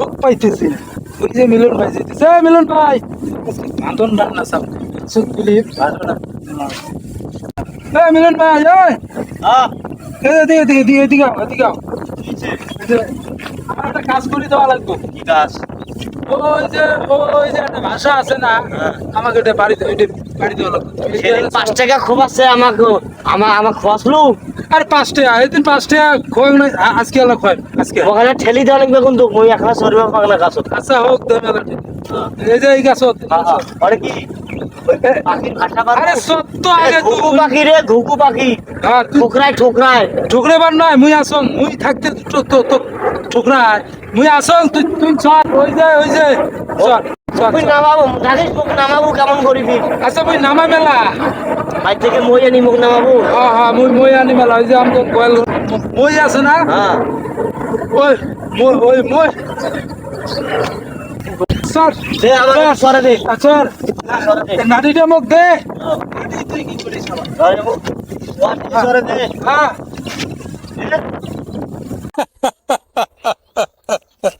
লোক পাইতেছি। ওই যে মিলন ভাই যেতেছে মিলন ভাই! আজকে বাঁধন রান্না সব তুলি ভালো মিলন ভাই এই! হ্যাঁ। এদিকে এদিকে এদিকে এদিকে এদিকে একটা কাজ করে দেওয়া লাগবে। গাছ ওই যে ওই যে একটা ভাষা আছে না হ্যাঁ। আমাকে ওটা বাড়িতে ওইটা বাড়ি দেওয়া সেদিন পাঁচ টাকা খোবাচ্ছে আমাকে আমার আমার খোয়াছলু আর পাঁচ টাকা এদিন পাঁচ টাকা খোয়াই না আজকে আলা খোয়াই আজকে। ওখানে ঠেলি দেওয়া লাগবে কিন্তু মই এখন সরবে পাগলা গাছ আচ্ছা হোক এই যে এই গাছ আরে কি? ওই পাখির ভাষা পারব? আরে সত্য আগে ঘুঘু পাখি রে ঘুঘু পাখি। আর তুই ঠোকরায় ঠোকরায়। ঠুকরে বার নয় মুই আসং মুই থাকতে তো তো তো ঠুকরা মুই আসং তুই তুই চল ওই যে ওই যে। চল তুই। নামাবো জানিস মুখ নামাবো কেমন করিবি? আচ্ছা মুই নামা মেলা। বাড়ি থেকে মই আনি মুখ নামাবো। হ্যাঁ হ্যাঁ মুই মই আনি মেলা ওই যে আমাকে কয়েল মই আছে না? হ্যাঁ। ওই মই ওই মই। স্যার দে আমার সরে দে। আচ্ছা মোক দে। সরে হ্যাঁ ও, হ্যাঁ হ্যাঁ হ্যাঁ সে ভালো করে রে করি রে আচ্ছা, কি আর করে মুই আসং না মুই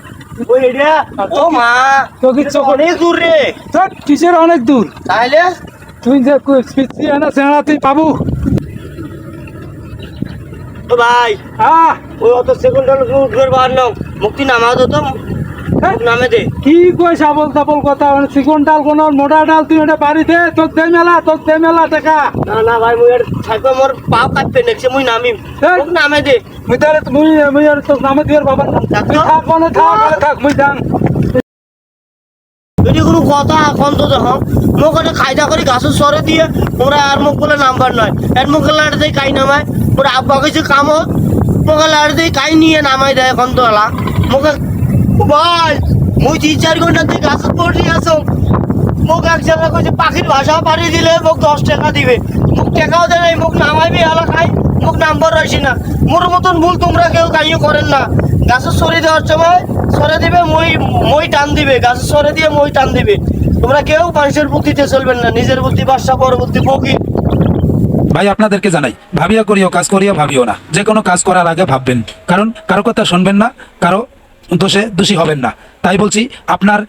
তো অনেক দূর রে। তোর কিসের অনেক দূর? তাইলে তুই যে তুই পাবো। ভাই হ্যাঁ ওই অত সেকেন্ড মুক্তি নামাজ তো তো? নামে দে কি কই সাবল তাবল কথা? চিকন ডাল কোন মোটা ডাল তুই ওটা বাড়িতে? তোর দে মেলা তোর দে মেলা টাকা। না না ভাই মুই আর থাকবে মোর পাও কাটবে নেক্সট মুই নামিম। নামে দে। মুই তাহলে মুই মুই আর তোর নামে দিয়ে বাবার নাম থাক তুই থাক থাক মুই যাং। যদি কোনো কথা এখন তো দেখো মোক এটা খাইদা করে গাছের সরে দিয়ে ওরা আর মুখ বলে নাম্বার নয়। এর মুখে লাড়ে দিয়ে কাই নামায়। ওরা আব্বা কিছু কাম হোক মুখে লাড়ে দিয়ে কাই নিয়ে নামাই দেয় এখন তো এলা মুখে ভাই মুই তিন চার ঘণ্টা দিয়ে গাছের পড়ি আসো মোক এক জায়গায় কইছে, পাখির ভাষা পাড়ি দিলে মোক দশ টাকা দিবে। মোক টাকাও দেয় নাই, মোক নামাইবি এলাকায়, মোক নাম্বার রয়েছে না। মোর মতন ভুল তোমরা কেউ কাইও করেন না। গাছের সরে দেওয়ার সময় সরে দিবে, মই মই টান দিবে। গাছের সরে দিয়ে মই টান দিবে। তোমরা কেউ মানুষের বুদ্ধিতে চলবেন না, নিজের বুদ্ধি বাসা পরবর্তী বকি ভাই, আপনাদেরকে জানাই, ভাবিয়া করিও, কাজ করিয়া ভাবিও না। যে কোনো কাজ করার আগে ভাববেন। কারণ, কারও কথা শুনবেন না, কারও দোষে দোষী হবেন না। তাই বলছি, আপনার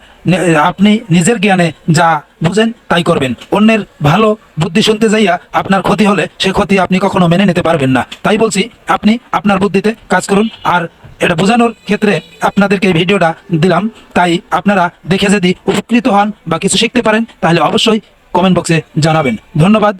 আপনি নিজের জ্ঞানে যা বুঝেন তাই করবেন। অন্যের ভালো বুদ্ধি শুনতে যাইয়া আপনার ক্ষতি হলে সে ক্ষতি আপনি কখনো মেনে নিতে পারবেন না। তাই বলছি, আপনি আপনার বুদ্ধিতে কাজ করুন। আর এটা বোঝানোর ক্ষেত্রে আপনাদেরকে এই ভিডিওটা দিলাম। তাই আপনারা দেখে যদি উপকৃত হন বা কিছু শিখতে পারেন, তাহলে অবশ্যই কমেন্ট বক্সে জানাবেন। ধন্যবাদ।